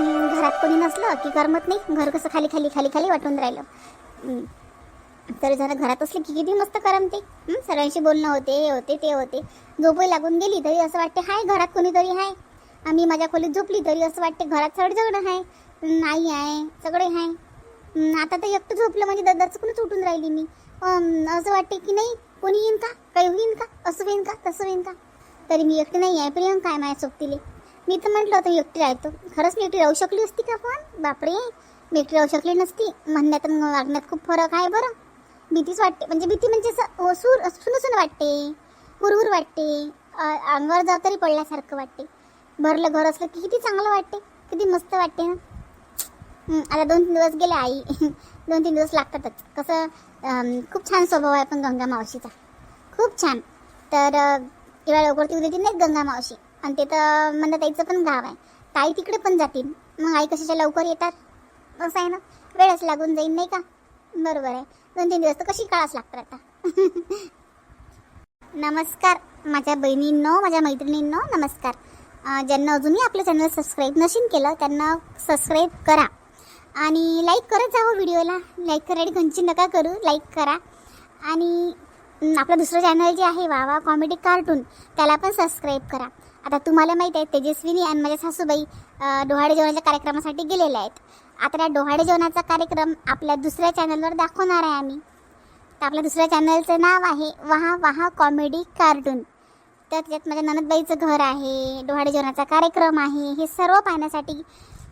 घरात कोणी नसलं की करमत नाही. घर कसं खाली खाली खाली खाली वाटून राहिलं. तर जरा घरात असले की किती मस्त करमते. सर्वांशी बोलणं होते हे होते ते होते. झोपही लागून गेली तरी असं वाटते हाय घरात कोणीतरी आहे आम्ही माझ्या खोलीत झोपली तरी असं वाटते घरात सडजगणं आहे नाही आहे सगळे आहे आता तर एकटं झोपलं म्हणजे दरचकूनच उठून राहिली मी. असं वाटते की नाही कोणी येईन का? काही होईन का? असं होईन का? तसं होईन का? तरी मी एकटी नाही आहे प्रियंका आहे माझ्या सोबतीले. मी तर म्हटलं होतं एकटी राहतो खरंच मी एकटी राहू शकली असती का पण? बापरे मी एकटी राहू शकली नसती. म्हणण्यात वागण्यात खूप फरक आहे बरं. भीतीच वाटते म्हणजे भीती म्हणजे असं सूर सुन सुन वाटते हुरहुर वाटते अंगावर जाऊ तरी पडल्यासारखं वाटते. भरलं घर असलं की किती चांगलं वाटते किती मस्त वाटते ना. आता दोन तीन दिवस गेले आई दोन तीन दिवस लागतातच. कसं खूप छान स्वभाव आहे पण गंगा मावशीचा. खूप छान. तर अ, एवढ्या लवकर ती उद्या येतील नाही गंगा मावशी. आणि ते तर म्हणलं ताईचं पण गाव आहे. ताई तिकडे पण जातील. मग आई कशाच्या लवकर येतात? असं आहे ना. वेळच लागून जाईल नाही का? बरोबर आहे. दोन तीन दिवस तर कशी काळाच लागतात आता. नमस्कार माझ्या बहिणींनो माझ्या मैत्रिणींनो नमस्कार. ज्यांना अजूनही आपलं चॅनल सबस्क्राईब नशीन केलं त्यांना सबस्क्राईब करा. आणि लाईक करत जावं हो व्हिडिओला. लाईक करायला घंची नका करू लाईक करा. आणि आपलं दुसरं चॅनल जे आहे वावा कॉमेडी कार्टून त्याला पण सबस्क्राईब करा. आता तुम्हाला माहीत आहे तेजस्विनी आणि माझ्या सासूबाई डोहाळे जेवणाच्या कार्यक्रमासाठी गेलेल्या आहेत. आता त्या डोहाळे जेवणाचा कार्यक्रम आपल्या दुसऱ्या चॅनलवर दाखवणार आहे आम्ही. तर आपल्या दुसऱ्या चॅनलचं नाव आहे वहा वहा कॉमेडी कार्टून तर त्याच्यात माझ्या ननदबाईचं घर आहे डोहाळे जेवणाचा कार्यक्रम आहे हे सर्व पाहण्यासाठी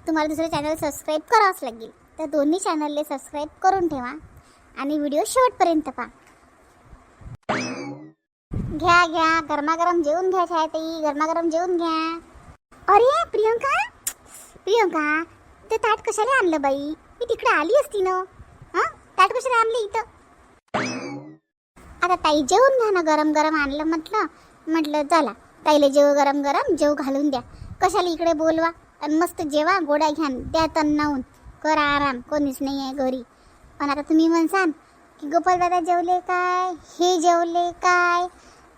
तुम्हाला दुसरं चॅनल सबस्क्राईब करावंच लागेल. तर दोन्ही चॅनलले सबस्क्राईब करून ठेवा आणि व्हिडिओ शेवटपर्यंत पहा. घ्या घ्या. गरमागरम जेवून घ्या छायाताई गरमागरम जेवून घ्या. अरे प्रियंका. प्रियंका ते ताट कशाला आणलं बाई? मी तिकडे आली असती ना. हां? ताट कशाला आणलं इथं? आता ताई जेवून घ्या ना गरम गरम आणलं म्हटलं. म्हटलं चला. ताईला जेव गरम गरम जेव घालून द्या. कशाला इकडे बोलवा? आणि मस्त जेवा गोड्या घ्या द्या तन्नावून कर करा आराम कोणीच नाही आहे घरी. पण आता तुम्ही म्हणसान की गोपाल दादा जेवले काय? हे जेवले काय?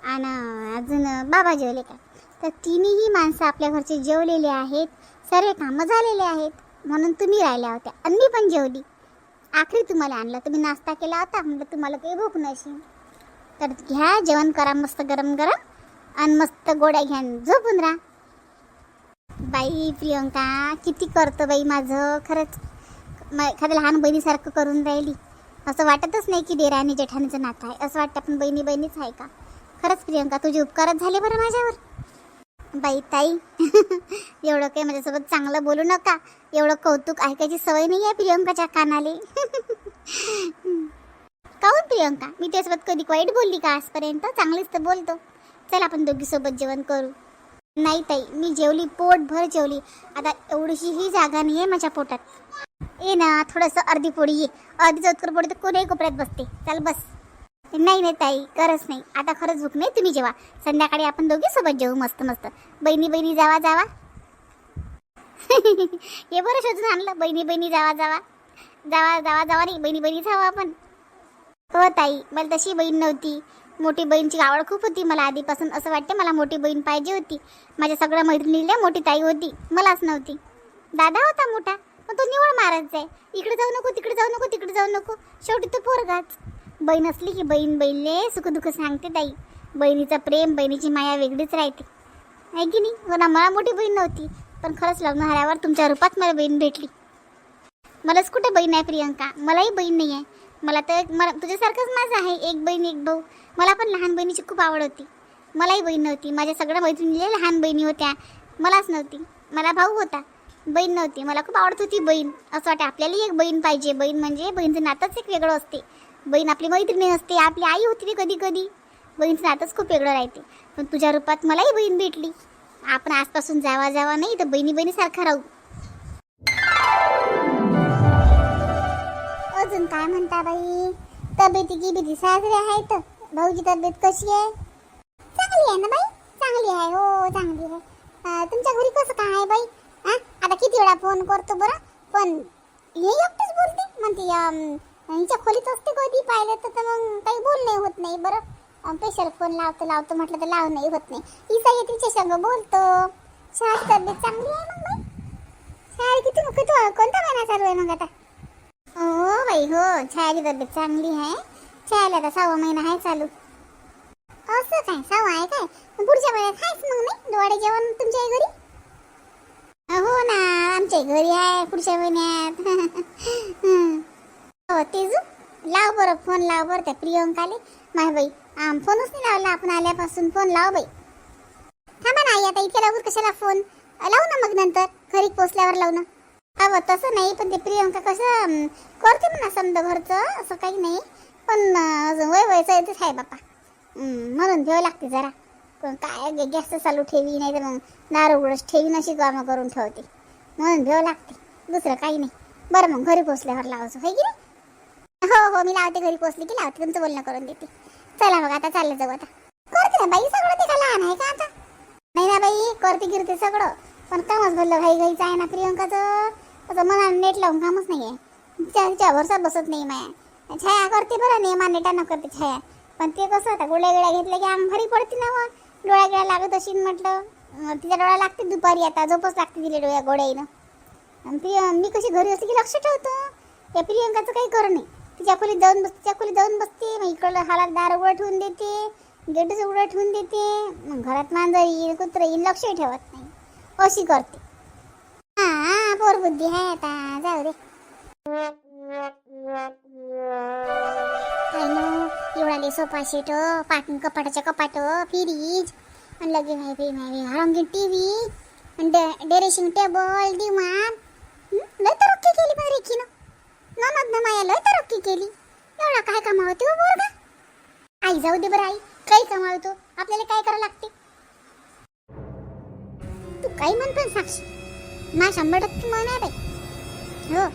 आणि अजून बाबा जेवले काय? तर तिन्ही माणसं आपल्या घरचे जेवलेले आहेत. सर्व कामं झालेले आहेत. म्हणून तुम्ही राहिल्या होत्या. आणि मी पण जेवली. आखरी तुम्हाला आणलं. तुम्ही नाश्ता केला होता. म्हटलं तुम्हाला काही भूक नसेल तर घ्या जेवण करा मस्त गरम गरम. आणि मस्त गोड्या घ्या आणि झोपून राहा. बाई प्रियंका किती करतं बाई माझं. खरंच म एखाद्या लहान बहिणीसारखं करून राहिली. असं वाटतच नाही की देराणी जेठाणीचं नातं आहे. असं वाटतं आपण बहिणी बहिणीच आहे का? खरंच प्रियंका तुझे उपकारच झाले बरं माझ्यावर. बाई ताई एवढं काही माझ्यासोबत चांगलं बोलू नका. एवढं कौतुक ऐकायची सवय नाही आहे प्रियंकाच्या कानाले. काहून प्रियंका? मी त्यासोबत कधी वाईट बोलली का आजपर्यंत? चांगलीच तर बोलतो. चल आपण दोघीसोबत जेवण करू. नाही ताई मी जेवली पोटभर जेवली. आता एवढीशी ही जागा नाही आहे माझ्या पोटात. ये ना थोडंसं अर्धी पोळी ये. अर्धी चौतकर पोळी तर कोणीही कोपऱ्यात बसते. चल बस. नाही नाही ताई गरज नाही. आता खरंच भूक नाही तुम्ही जेवा. संध्याकाळी आपण दोघी सोबत जेवू मस्त मस्त. बहिणी बहिणी जावा जावा. हे बरं शोधून आणलं. बहिणी बहिणी जावा जावा. जावा जावा जावा नाही. बहिणी बहिणी जावा आपण. हो ताई मला तशी बहीण नव्हती. मोठी बहीणची आवड खूप होती. मला आधीपासून असं वाटते मला मोठी बहीण पाहिजे होती. माझ्या सगळ्या मैत्रिणीला मोठी ताई होती. मलाच नव्हती. दादा होता मोठा पण तो निवड मारत जाय. इकडे जाऊ नको तिकडे जाऊ नको तिकडे जाऊ नको. शेवटी तो पोरगाच. बहीण असली की बहीण बहीणले सुखदुःख सांगते ताई. बहिणीचं प्रेम बहिणीची माया वेगळीच राहते. आहे की नाही? मला ना मला मोठी बहीण नव्हती पण खरंच लग्न झाल्यावर तुमच्या रूपात मला बहीण भेटली. मलाच कुठे बहीण आहे प्रियंका? मलाही बहीण नाही आहे मला तर एक- मला तुझ्यासारखंच माझं आहे. एक बहीण एक भाऊ. मला पण लहान बहिणीची खूप आवड होती. मलाही बहीण नव्हती. माझ्या सगळ्या मैत्रिणीला लहान बहिणी होत्या. मलाच नव्हती. मला भाऊ होता. बहीण नव्हती. मला खूप आवडत होती बहीण. असं वाटतं आपल्यालाही एक बहीण पाहिजे. बहीण म्हणजे बहीणचं नातंच एक वेगळं असते. बहीण आपली मैत्रिणी असते आपली आई होती ती कधी कधी. बहीणचं नातंच खूप वेगळं राहते. पण तुझ्या रूपात मलाही बहीण भेटली. आपण आजपासून जावा जावा नाही तर बहिणी बहिणीसारखा राहू. अजून काय म्हणता बाई? तब्येती की साजरे आहे आहेत भाऊची तब्येत कशी आहे? चांगली आहे ना बाई? चांगली आहे हो चांगली आहे. तुमच्या घरी कसं काय आहे बाई? हा आता किती वेळा फोन करतो बरं. पण हे एकटंच बोलते? म्हणते हिच्या खोलीत असते कधी पाहिलं तर तर मग काही बोलणे होत नाही बरं. स्पेशल फोन लावतो लावतो म्हटलं तर लावणं होत नाही. इसा येते तिच्या संग बोलतो. शाळेची तब्येत चांगली आहे मग बाई? शाळेची को- कोणता महिना चालू आहे मग आता? हो बाई हो. छायाची तब्येत चांगली आहे. छायाला आता सहावा महिना आहे चालू. असं काय? सहावा आहे काय? मग पुढच्या महिन्यात आहेच मग नाही? डोळे जेवण तुमच्या घरी? हो ना आमच्या घरी आहे पुढच्या महिन्यात. हो तेजू लाव बरं फोन लाव बरं त्या प्रियंकाले. माय बाई आम फोनच नाही लावला आपण आल्यापासून. फोन लाव बाई. थांबा ना आई आता इतक्या लवकर कशाला फोन? लावू ना मग नंतर. घरी पोचल्यावर लावू ना. अहो तसं नाही पण ते प्रियंका कसं करते म्हणा समजा घरचं असं काही नाही. पण अजून वय वयचं येतेच आहे बापा म्हणून ठेवावं लागते जरा. पण काय गॅस चालू ठेवी नाही तर मग दार उघडच ठेवी नशी कामं करून ठेवते. म्हणून ठेवावं लागते. दुसरं काही नाही. बरं मग घरी पोचल्यावर लावायचं होय की नाही? हो हो मी लावते घरी पोचली की लावते तुमचं बोलणं करून देते. चला मग आता चाललं जाऊ आता. करते ना बाई सगळं ते का लहान आहे का आता? नाही ना बाई करते गिरते सगळं. पण कामच भरलं घाई घाईचं आहे ना प्रियंकाचं. असं मला नेट लावून कामच नाही आहे तिच्या भरसात बसत नाही माया. छाया करते बरं नेमा नेटानं करते छाया. पण ते कसं आता गोळ्या गिळ्या घेतल्या की अंग भारी पडते ना मग. डोळ्या गिळ्या लागत अशी म्हटलं. तिच्या डोळ्या लागते दुपारी आता झोपच लागते तिला डोळ्या गोळ्याईनं आणि ती मी कशी घरी असली की लक्ष ठेवतो? या प्रियंकाचं काही कर नाही. तिच्या खोलीत जाऊन बस तिच्या खोलीत जाऊन बसते मग इकडलं हालात दार उघडं ठेवून देते गेटच उघडं ठेवून देते. मग घरात मांजर येईल कुत्र येईल लक्षही ठेवत नाही. अशी करते. हा पोर बुद्धी आहे आता जाऊ दे. काय नो एवढाले सोफा सेट पाटून कपाटाच्या कपाट फ्रीज आणि लगे माहिती माहिती रंगीन टी व्ही डेरेशिंग टेबल दिवाण हं? लय तरक्की केली पण रेखीनं ननद माया लय तरक्की केली. एवढा काय कमावते हो बोरगा आई जाऊ दे बरं आई. काही कमावतो आपल्याला काय करावं लागते? तू काही म्हणतो साक्षी. मा शंभर टक्के मन आहे बाई हो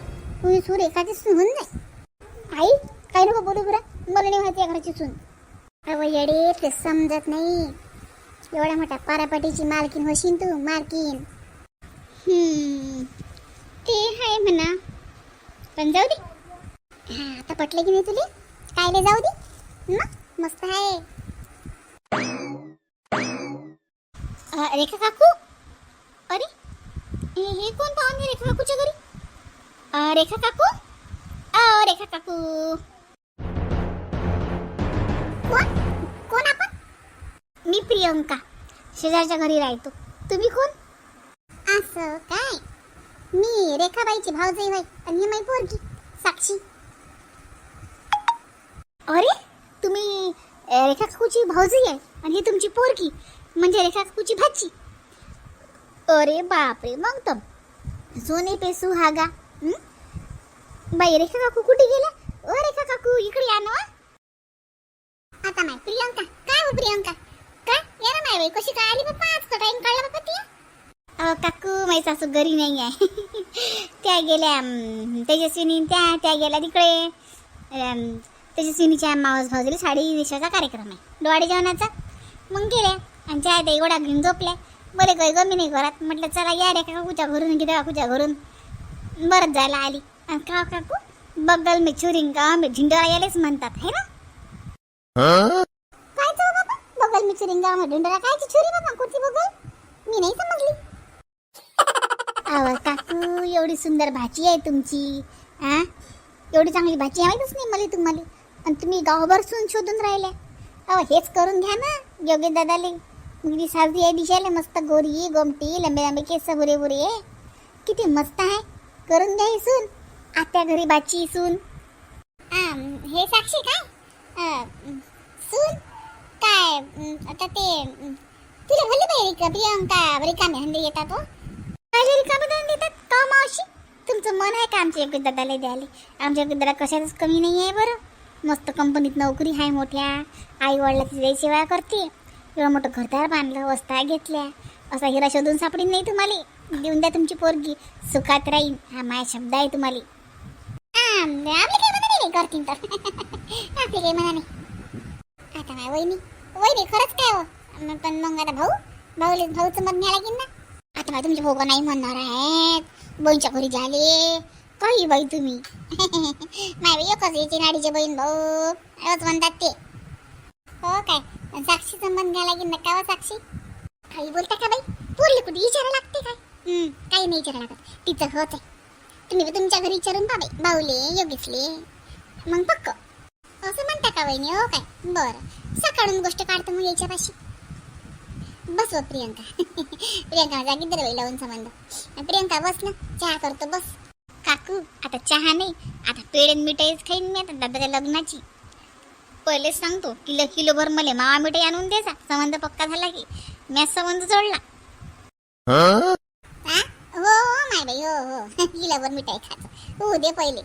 तुझी सूर एखादी सून नाही आई काही नको बोलू बरं. मला नाही माहिती या घराची सून. अहो येडे ते समजत नाही. एवढ्या मोठ्या पारापाटीची मालकीन होशील तू मालकीन ते आहे म्हणा. पण जाऊ दे. हा आता पटलं की नाही तुले? कायले जाऊ दे. ना मस्त आहे. रेखा काकू? हे हे कोण पाहुणे रेखा काकूच्या घरी अ, रेखा काकू अ, रेखा काकू कोण कोण आपण मी प्रियंका शेजारच्या घरी राहतो तुम्ही कोण असं काय मी रेखाबाईची भावजाई होय आणि ही माई पोरगी साक्षी अरे तुम्ही अ, रेखा काकूची भावजाई आहे आणि ही तुमची पोरगी म्हणजे रेखा काकूची भाची अरे बापरे मग तर. सोने पे सुहागा गा. बाई रेखा काकू कुठे गेला? ओ रेखा काकू इकडे या ना. आता नाही प्रियंका. काय हो प्रियंका? काय? या ना माय बाई कशी काय आली बाप्पा? आज टाइम काढला बाप्पा ती अहो काकू माझी सासू घरी नाही आहे. त्या गेल्या तेजस्विनी त्या त्या गेल्या तिकडे. तेजस्विनीच्या मावस भाऊजीला साडी नेसवायचा कार्यक्रम आहे. डोळे जेवणाचा. मग गेल्या आणि त्या एवढा घेऊन झोपल्या. बरे काही जमी नाही घरात. म्हटलं चला या रे काकूच्या घरून की काकूच्या घरून. बरंच जायला आली. आणि का काकू? बगल मी चुरिंग का मी झिंडोरा यालेच म्हणतात है ना? काय तो बाबा? बगल में चुरिंगा में झिंडोरा कायची चुरी बाबा कुठची बगल? मी नाही समजली. अहो काकू एवढी सुंदर भाची आहे तुमची आ? एवढी चांगली भाची आहे माहीतच नाही मला तुम्हाला. आणि तुम्ही गावभर सून शोधून राहिले अहो हेच करून घ्या ना योग्य दादाले मुलगी सावधी आहे दिशाले मस्त गोरी गोमटी लंबे लंबे केस बुरे बुरे। किती मस्त आहे. करून घ्या ही सून आत्या घरी बाची सून हे साक्षी काय? सून? काय आता ते तुला भले बाई रिका प्रियंका रिकामे हंडे येतात हो? काय रिकामे धंदे देतात का मावशी? तुमचं मन आहे का आमच्या योग्य दादाला द्यायला? आमच्या योग्य दादा कशाच कमी नाही आहे बरं. मस्त कंपनीत नोकरी आहे मोठ्या. आई वडिलाची सेवा करते. एवढं मोठं घरदार बांधलं वस्ता घेतल्या. असा हिरा शोधून सापडीन नाही तुम्हाला. देऊन द्या तुमची पोरगी. सुखात राहीन. हा माय शब्द आहे तुम्हाला. आ, आपले काही म्हणा नाही करतील तर. आपले काही म्हणा नाही आता काय वहिनी. वहिनी खरंच काय हो? मग पण मग आता भाऊ? भाऊले भाऊचं मत न्यायला लागेल ना. आता बाई तुमचे भोगं नाही म्हणणार आहेत. बहीणच्या घरी झाले काही बाई तुम्ही. नाही बाई एकच यायचे नाडीचे बहीण भाऊ. म्हणतात ते. हो काय? आणि साक्षीचं मन घ्यायला लागेल नका वा साक्षी? काही बोलता का बाई? पोरली कुठे? विचारा लागते काय? काही नाही विचारा लागत. तिचं होत आहे. तुम्ही तुमच्या घरी विचारून पावे बाऊले योगेशले मग पक्क असं म्हणता का वहिनी हो काय? बरं. सकाळून गोष्ट काढतो मग याच्यापाशी. बस व प्रियंका. प्रियंका जागी दर वेळी लावून संबंध. प्रियंका बस ना. चहा करतो बस. काकू आता चहा नाही. आता पेड मिठाईच खाईन मी आता दादाच्या लग्नाची. पहिलेच सांगतो किलो किलोभर मला मावा मिठाई आणून द्यायचा संबंध पक्का झाला की. मॅच संबंध जोडला. हा? हो हो माय बाई हो हो. किलोभर मिठाई खायचं हो दे पहिले.